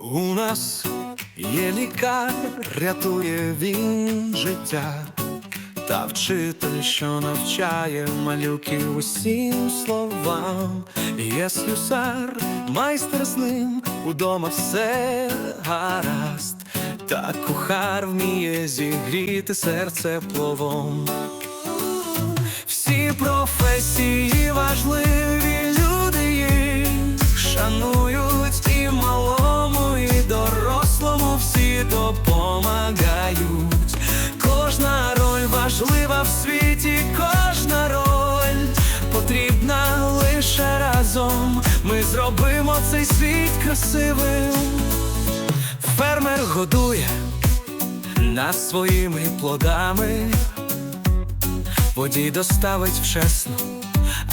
У нас є лікар, рятує він життя, та вчитель, що навчає малюків усім словам. Є слюсар, майстер з ним, удома все гаразд, та кухар вміє зігріти серце пловом. Всі професії важливі, допомагають. Кожна роль важлива в світі, кожна роль потрібна лише разом. Ми зробимо цей світ красивим. Фермер годує нас своїми плодами. Водій доставить вчасно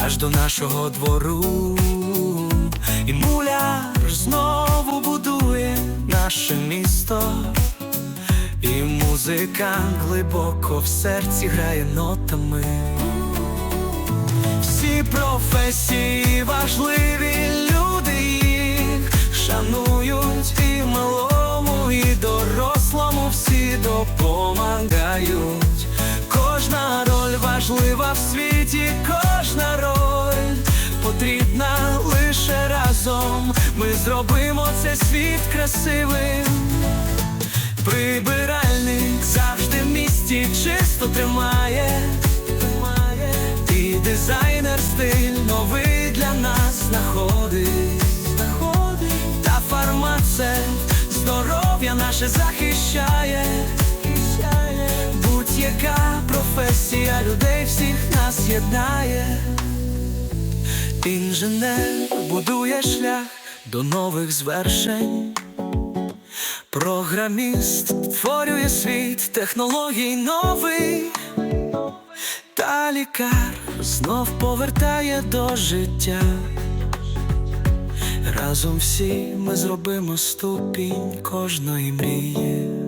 аж до нашого двору. Наше місто, і музикант глибоко в серці грає нотами. Всі професії важливі, люди їх шанують і малому, і дорослому всі допомагають. Зробимо цей світ красивим. Прибиральник завжди в місті чисто тримає, і дизайнер стиль новий для нас знаходить, та фармацевт здоров'я наше захищає. будь-яка професія людей всіх нас єднає. Інженер будує шлях до нових звершень. Програміст створює світ технологій новий, та лікар знов повертає до життя. Разом всі ми зробимо ступінь кожної мрії.